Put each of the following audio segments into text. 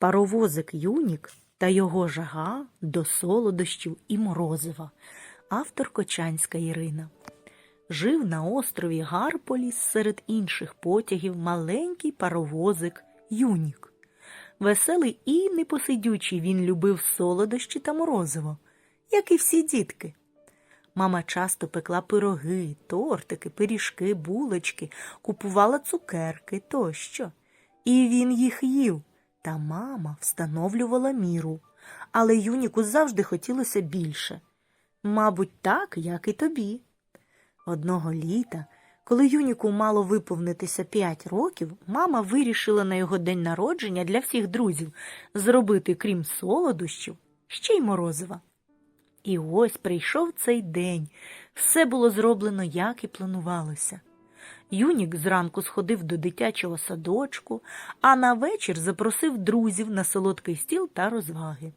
Паровозик Юнік та його жага до солодощів і морозива. Автор Кочанська Ірина. Жив на острові Гарполіс серед інших потягів маленький паровозик Юнік. Веселий і непосидючий він любив солодощі та морозиво, як і всі дітки. Мама часто пекла пироги, тортики, пиріжки, булочки, купувала цукерки тощо. І він їх їв, та мама встановлювала міру. Але Юніку завжди хотілося більше. Мабуть, так, як і тобі. Одного літа, коли Юніку мало виповнитися п'ять років, мама вирішила на його день народження для всіх друзів зробити, крім солодощів, ще й морозива. І ось прийшов цей день. Все було зроблено, як і планувалося. Юнік зранку сходив до дитячого садочку, а на вечір запросив друзів на солодкий стіл та розваги.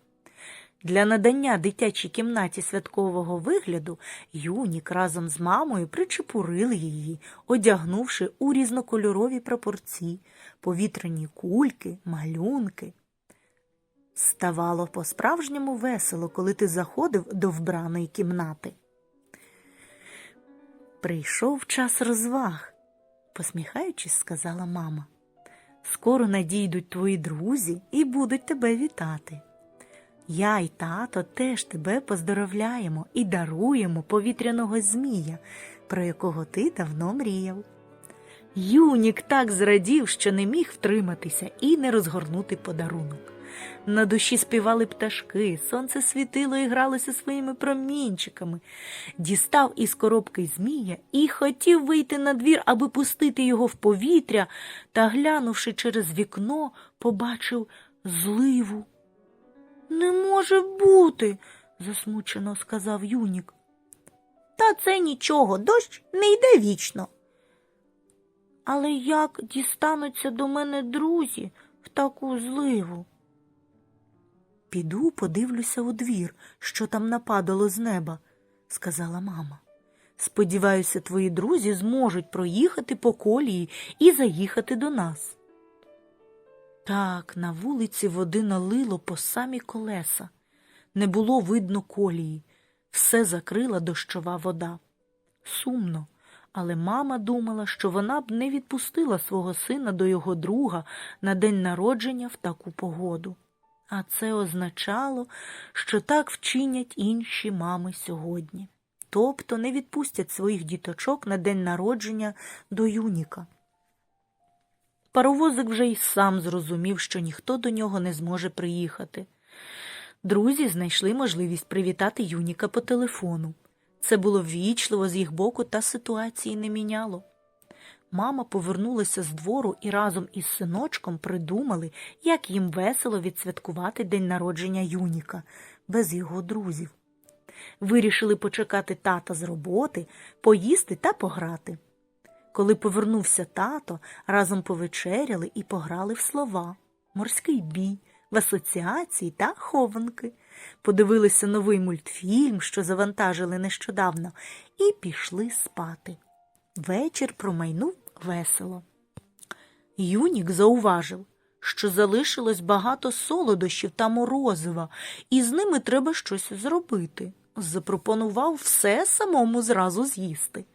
Для надання дитячій кімнаті святкового вигляду Юнік разом з мамою причепурили її, одягнувши у різнокольорові прапорці, повітряні кульки, малюнки. Ставало по-справжньому весело, коли ти заходив до вбраної кімнати. Прийшов час розваг, посміхаючись, сказала мама. Скоро надійдуть твої друзі і будуть тебе вітати. Я і тато теж тебе поздоровляємо і даруємо повітряного змія, про якого ти давно мріяв. Юнік так зрадів, що не міг втриматися і не розгорнути подарунок. На душі співали пташки, сонце світило і гралося своїми промінчиками. Дістав із коробки змія і хотів вийти на двір, аби пустити його в повітря, та, глянувши через вікно, побачив зливу. Не може бути, засмучено сказав Юнік. Та це нічого, дощ не йде вічно. Але як дістануться до мене друзі в таку зливу? Піду подивлюся у двір, що там нападало з неба, сказала мама. Сподіваюся, твої друзі зможуть проїхати по колії і заїхати до нас. Так, на вулиці води налило по самі колеса. Не було видно колії, все закрила дощова вода. Сумно, але мама думала, що вона б не відпустила свого сина до його друга на день народження в таку погоду. А це означало, що так вчинять інші мами сьогодні. Тобто не відпустять своїх діточок на день народження до юніка. Паровозик вже й сам зрозумів, що ніхто до нього не зможе приїхати. Друзі знайшли можливість привітати Юніка по телефону. Це було ввічливо з їх боку та ситуації не міняло. Мама повернулася з двору і разом із синочком придумали, як їм весело відсвяткувати день народження Юніка без його друзів. Вирішили почекати тата з роботи, поїсти та пограти. Коли повернувся тато, разом повечеряли і пограли в слова, морський бій, в асоціації та хованки. Подивилися новий мультфільм, що завантажили нещодавно, і пішли спати. Вечір промайнув весело. Юнік зауважив, що залишилось багато солодощів та морозива, і з ними треба щось зробити. Запропонував все самому зразу з'їсти.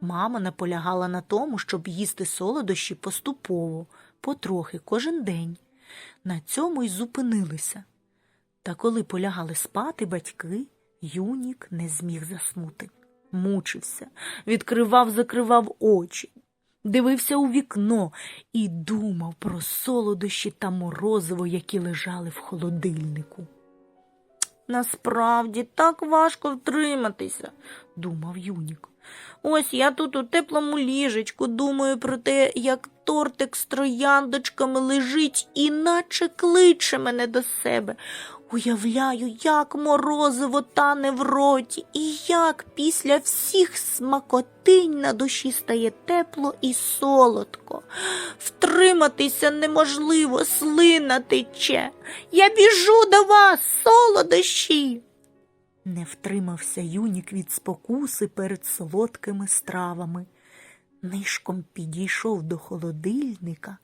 Мама наполягала на тому, щоб їсти солодощі поступово, потрохи, кожен день. На цьому й зупинилися. Та коли полягали спати батьки, Юнік не зміг заснути. Мучився, відкривав, закривав очі, дивився у вікно і думав про солодощі та морозиво, які лежали в холодильнику. Насправді так важко втриматися, думав Юнік. Ось я тут у теплому ліжечку думаю про те, як тортик з трояндочками лежить і наче кличе мене до себе. Уявляю, як морозиво тане в роті, і як після всіх смакотинь на душі стає тепло і солодко. Втриматися неможливо, слина тече. Я біжу до вас, солодощі. Не втримався юнік від спокуси перед солодкими стравами. Нишком підійшов до холодильника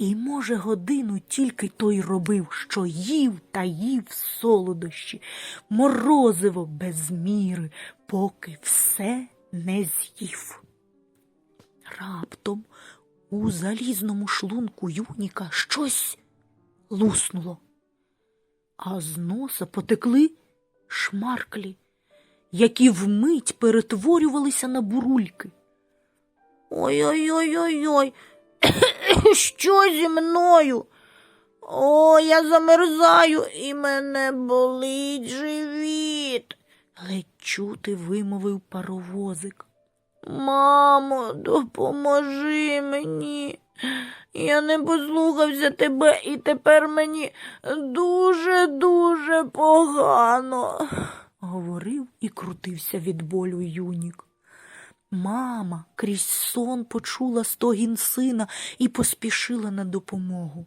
І, може, годину тільки той робив, що їв та їв солодощі, морозиво без міри, поки все не з'їв. Раптом у залізному шлунку юніка щось луснуло, а з носа потекли шмарклі, які вмить перетворювалися на бурульки. Ой-ой-ой-ой-ой, що зі мною? О, я замерзаю і мене болить живіт. Ледь чути вимовив паровозик. Мамо, допоможи мені. Я не послухався тебе, і тепер мені дуже-дуже погано, говорив і крутився від болю юнік. Мама крізь сон почула стогін сина і поспішила на допомогу.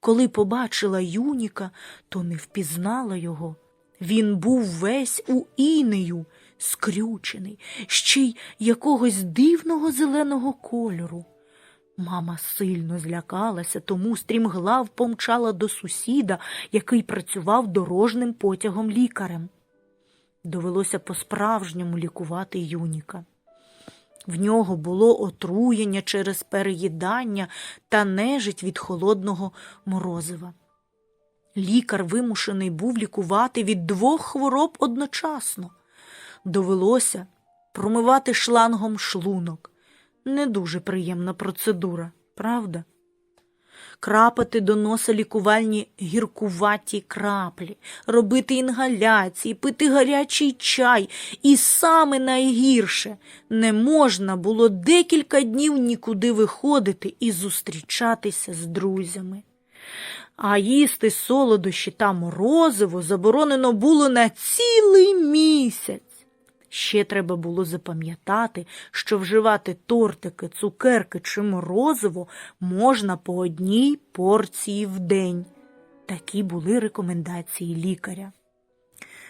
Коли побачила юніка, то не впізнала його. Він був весь у інею, скрючений, ще й якогось дивного зеленого кольору. Мама сильно злякалася, тому стрімглав помчала до сусіда, який працював дорожним потягом лікарем. Довелося по-справжньому лікувати юніка. В нього було отруєння через переїдання та нежить від холодного морозива. Лікар вимушений був лікувати від двох хвороб одночасно. Довелося промивати шлангом шлунок. Не дуже приємна процедура, правда? Крапати до носа лікувальні гіркуваті краплі, робити інгаляції, пити гарячий чай. І саме найгірше не можна було декілька днів нікуди виходити і зустрічатися з друзями. А їсти солодощі та морозиво заборонено було на цілий місяць. Ще треба було запам'ятати, що вживати тортики, цукерки чи морозиво можна по одній порції в день. Такі були рекомендації лікаря.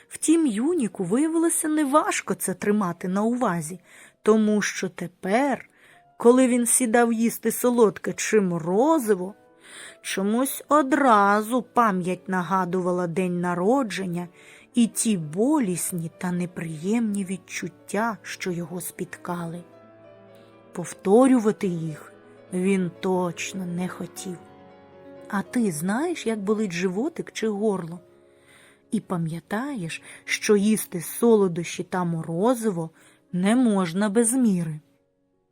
Втім, Юніку виявилося неважко це тримати на увазі, тому що тепер, коли він сідав їсти солодке чи морозиво, чомусь одразу пам'ять нагадувала день народження і ті болісні та неприємні відчуття, що його спіткали. Повторювати їх він точно не хотів. А ти знаєш, як болить животик чи горло? І пам'ятаєш, що їсти солодощі та морозиво не можна без міри.